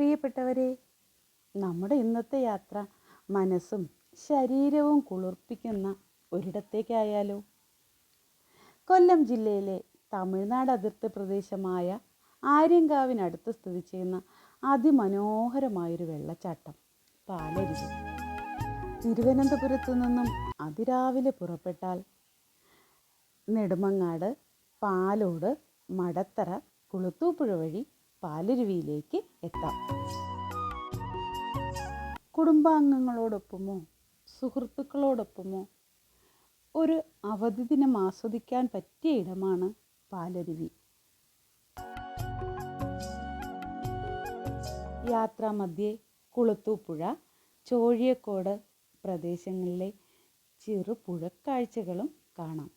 പ്രിയപ്പെട്ടവരെ നമ്മുടെ ഇന്നത്തെ യാത്ര മനസ്സും ശരീരവും കുളിർപ്പിക്കുന്ന ഒരിടത്തേക്കായാലോ? കൊല്ലം ജില്ലയിലെ തമിഴ്നാട് അതിർത്തി പ്രദേശമായ ആര്യങ്കാവിനടുത്ത് സ്ഥിതി ചെയ്യുന്ന അതിമനോഹരമായൊരു വെള്ളച്ചാട്ടം പാലരുവി. തിരുവനന്തപുരത്തു നിന്നും അതിരാവിലെ പുറപ്പെട്ടാൽ നെടുമങ്ങാട് പാലോട് മടത്തറ കുളുത്തൂപ്പുഴ വഴി പാലരുവിയിലേക്ക് എത്താം. കുടുംബാംഗങ്ങളോടൊപ്പമോ സുഹൃത്തുക്കളോടൊപ്പമോ ഒരു അവധി ദിനം ആസ്വദിക്കാൻ പറ്റിയ ഇടമാണ് പാലരുവി. യാത്രാമധ്യേ കുളത്തൂപ്പുഴ ചോഴിയക്കോട് പ്രദേശങ്ങളിലെ ചെറു പുഴക്കാഴ്ചകളും കാണാം.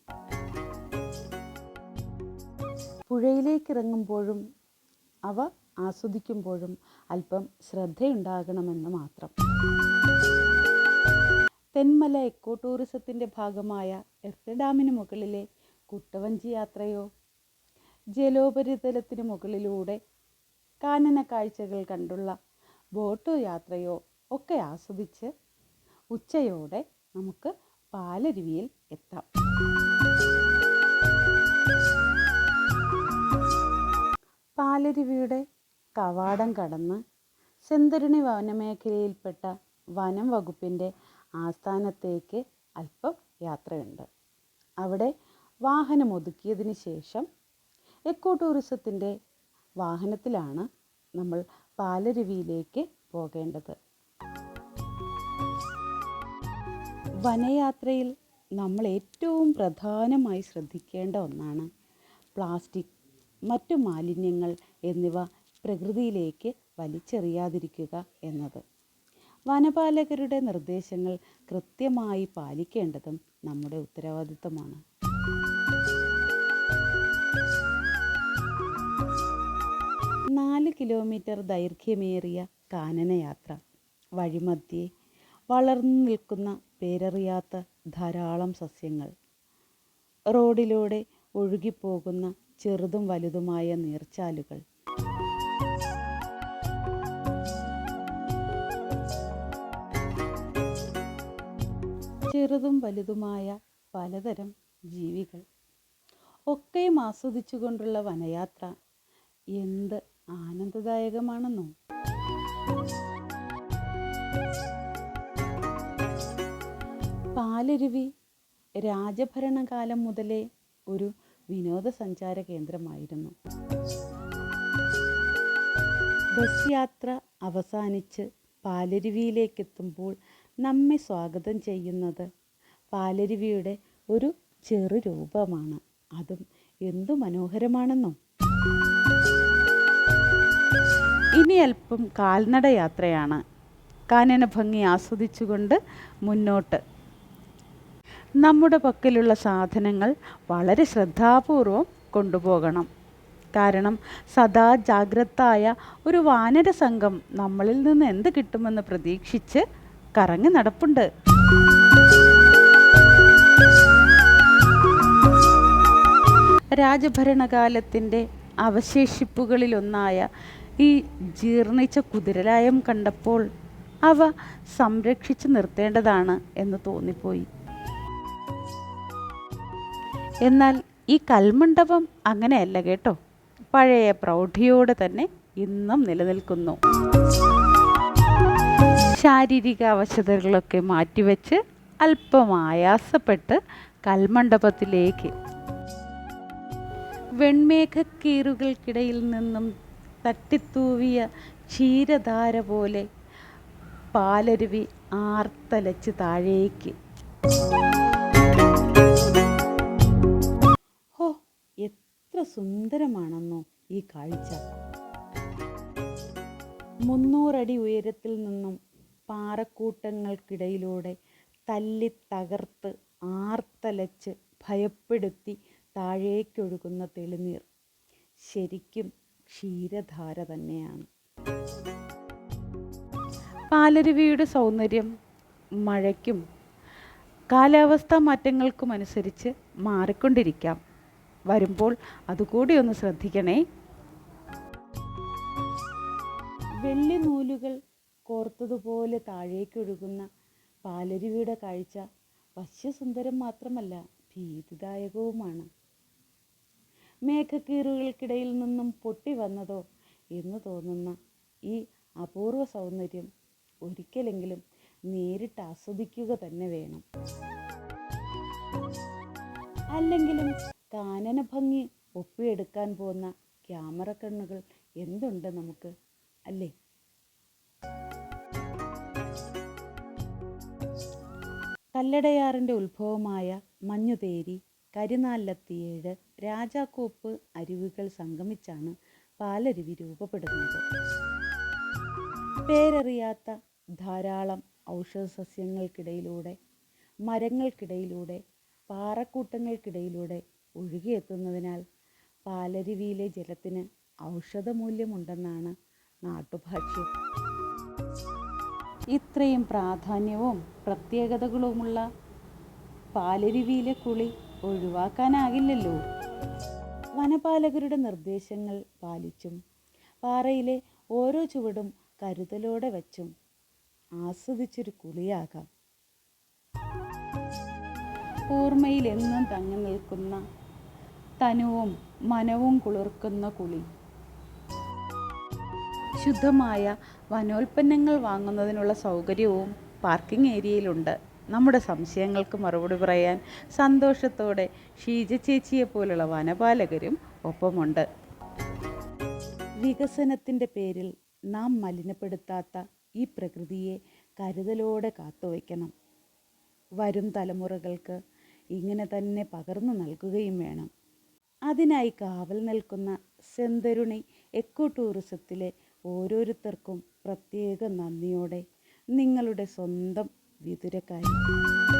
പുഴയിലേക്ക് ഇറങ്ങുമ്പോഴും അവ ആസ്വദിക്കുമ്പോഴും അല്പം ശ്രദ്ധയുണ്ടാകണമെന്ന് മാത്രം. തെന്മല എക്കോ ടൂറിസത്തിന്റെ ഭാഗമായ എർത്ത് ഡാമിന് മുകളിലെ കുട്ടവഞ്ചി യാത്രയോ ജലോപരിതലത്തിന് മുകളിലൂടെ കാനന കാഴ്ചകൾ കണ്ടുള്ള ബോട്ട് യാത്രയോ ഒക്കെ ആസ്വദിച്ച് ഉച്ചയോടെ നമുക്ക് പാലരുവിയിൽ എത്താം. പാലരുവിയുടെ കവാടം കടന്ന് സെന്തരുണി വനമേഖലയിൽപ്പെട്ട വനം വകുപ്പിന്റെ ആസ്ഥാനത്തേക്ക് അല്പം യാത്രയുണ്ട്. അവിടെ വാഹനം ഒതുക്കിയതിന് ശേഷം എക്കോ ടൂറിസത്തിന്റെ വാഹനത്തിലാണ് നമ്മൾ പാലരുവിയിലേക്ക് പോകേണ്ടത്. വനയാത്രയിൽ നമ്മൾ ഏറ്റവും പ്രധാനമായി ശ്രദ്ധിക്കേണ്ട ഒന്നാണ് പ്ലാസ്റ്റിക് മറ്റു മാലിന്യങ്ങൾ എന്നിവ പ്രകൃതിയിലേക്ക് വലിച്ചെറിയാതിരിക്കുക എന്നത്. വനപാലകരുടെ നിർദ്ദേശങ്ങൾ കൃത്യമായി പാലിക്കേണ്ടതും നമ്മുടെ ഉത്തരവാദിത്തമാണ് നാല് കിലോമീറ്റർ ദൈർഘ്യമേറിയ കാനനയാത്ര. വഴിമധ്യേ വളർന്നു നിൽക്കുന്ന പേരറിയാത്ത ധാരാളം സസ്യങ്ങൾ. റോഡിലൂടെ ഒഴുകിപ്പോകുന്ന ചെറുതും വലുതുമായ നീർച്ചാലുകൾ. ചെറുതും വലുതുമായ പലതരം ജീവികൾ. ഒക്കെയും ആസ്വദിച്ചുകൊണ്ടുള്ള വനയാത്ര എന്ത് ആനന്ദദായകമാണെന്നോ? പാലരുവി രാജഭരണകാലം മുതലേ ഒരു വിനോദസഞ്ചാര കേന്ദ്രമായിരുന്നു ബസ് യാത്ര അവസാനിച്ച് പാലരുവിയിലേക്കെത്തുമ്പോൾ നമ്മെ സ്വാഗതം ചെയ്യുന്നത് പാലരുവിയുടെ ഒരു ചെറു രൂപമാണ്. അതും എന്തു മനോഹരമാണെന്നോ. ഇനി അല്പം കാൽനട യാത്രയാണ്. കാനന ഭംഗി ആസ്വദിച്ചുകൊണ്ട് മുന്നോട്ട് നമ്മുടെ പക്കലുള്ള സാധനങ്ങൾ വളരെ ശ്രദ്ധാപൂർവം കൊണ്ടുപോകണം. കാരണം സദാ ജാഗ്രതായ ഒരു വാനര സംഘം നമ്മളിൽ നിന്ന് എന്ത് കിട്ടുമെന്ന് പ്രതീക്ഷിച്ച് കറങ്ങി നടപ്പുണ്ട്. രാജഭരണകാലത്തിന്റെ അവശേഷിപ്പുകളിലൊന്നായ ഈ ജീർണിച്ച കുതിരലായം കണ്ടപ്പോൾ അവ സംരക്ഷിച്ചു നിർത്തേണ്ടതാണ് എന്ന് തോന്നിപ്പോയി. എന്നാൽ ഈ കൽമണ്ഡപം അങ്ങനെയല്ല കേട്ടോ. പഴയ പ്രൗഢിയോടെ തന്നെ ഇന്നും നിലനിൽക്കുന്നു. ശാരീരിക അവശതകളൊക്കെ മാറ്റിവെച്ച് അല്പം ആയാസപ്പെട്ട് കൽമണ്ഡപത്തിലേക്ക്. വെൺമേഘക്കീറുകൾക്കിടയിൽ നിന്നും തട്ടിത്തൂവിയ ക്ഷീരധാര പോലെ പാലരുവി ആർത്തലച്ച് താഴേക്ക്. സുന്ദരമാണെന്നോ ഈ കാഴ്ച. മുന്നൂറടി ഉയരത്തിൽ നിന്നും പാറക്കൂട്ടങ്ങൾക്കിടയിലൂടെ തല്ലി തകർത്ത് ആർത്തലച്ച് ഭയപ്പെടുത്തി താഴേക്കൊഴുകുന്ന തെളിനീർ ശരിക്കും ക്ഷീരധാര തന്നെയാണ്. പാലരുവിയുടെ സൗന്ദര്യം മഴയ്ക്കും കാലാവസ്ഥാ മാറ്റങ്ങൾക്കും അനുസരിച്ച് മാറിക്കൊണ്ടിരിക്കാം. വരുമ്പോൾ അതുകൂടി ഒന്ന് ശ്രദ്ധിക്കണേ. വെള്ളി നൂലുകൾ കോർത്തതുപോലെ താഴേക്കൊഴുകുന്ന പാലരുവിയുടെ കാഴ്ച വശ്യസുന്ദരം മാത്രമല്ല ഭീതിദായകവുമാണ്. മേഘക്കീറുകൾക്കിടയിൽ നിന്നും പൊട്ടി വന്നതോ എന്ന് തോന്നുന്ന ഈ അപൂർവ സൗന്ദര്യം ഒരിക്കലെങ്കിലും നേരിട്ട് ആസ്വദിക്കുക തന്നെ വേണം. അല്ലെങ്കിലും കാനന ഭംഗി ഒപ്പിയെടുക്കാൻ പോകുന്ന ക്യാമറ കണ്ണുകൾ എന്തുണ്ട് നമുക്ക്? അല്ലേ? കല്ലടയാറിന്റെ ഉത്ഭവമായ മഞ്ഞുതേരി കരിനാലത്തിയേഴ് രാജാക്കോപ്പ് അരുവികൾ സംഗമിച്ചാണ് പാലരുവി രൂപപ്പെടുന്നത്. പേരറിയാത്ത ധാരാളം ഔഷധ സസ്യങ്ങൾക്കിടയിലൂടെ മരങ്ങൾക്കിടയിലൂടെ പാറക്കൂട്ടങ്ങൾക്കിടയിലൂടെ ഒഴുകിയെത്തുന്നതിനാൽ പാലരുവിയിലെ ജലത്തിന് ഔഷധമൂല്യമുണ്ടെന്നാണ് നാട്ടുഭാഷ്യം. ഇത്രയും പ്രാധാന്യവും പ്രത്യേകതകളുമുള്ള പാലരുവിയിലെ കുളി ഒഴിവാക്കാനാകില്ലല്ലോ. വനപാലകരുടെ നിർദ്ദേശങ്ങൾ പാലിച്ചും പാറയിലെ ഓരോ ചുവടും കരുതലോടെ വച്ചും ആസ്വദിച്ചൊരു കുളിയാകാം. ഓർമ്മയിൽ എന്നും തങ്ങി നിൽക്കുന്ന തനുവും മനവും കുളിർക്കുന്ന കുളി. ശുദ്ധമായ വനോൽപ്പന്നങ്ങൾ വാങ്ങുന്നതിനുള്ള സൗകര്യവും പാർക്കിംഗ് ഏരിയയിലുണ്ട്. നമ്മുടെ സംശയങ്ങൾക്ക് മറുപടി പറയാൻ സന്തോഷത്തോടെ ഷീജ ചേച്ചിയെ പോലുള്ള വനപാലകരും ഒപ്പമുണ്ട്. വികസനത്തിന്റെ പേരിൽ നാം മലിനപ്പെടുത്താത്ത ഈ പ്രകൃതിയെ കരുതലോടെ കാത്തുവയ്ക്കണം. വരും തലമുറകൾക്ക് ഇങ്ങനെ തന്നെ പകർന്നു നൽകുകയും വേണം. അതിനായി കാവൽ നിൽക്കുന്ന സെന്തരുണി എക്കോ ടൂറിസത്തിലെ ഓരോരുത്തർക്കും പ്രത്യേക നന്ദിയോടെ നിങ്ങളുടെ സ്വന്തം വിതുരക്കാരി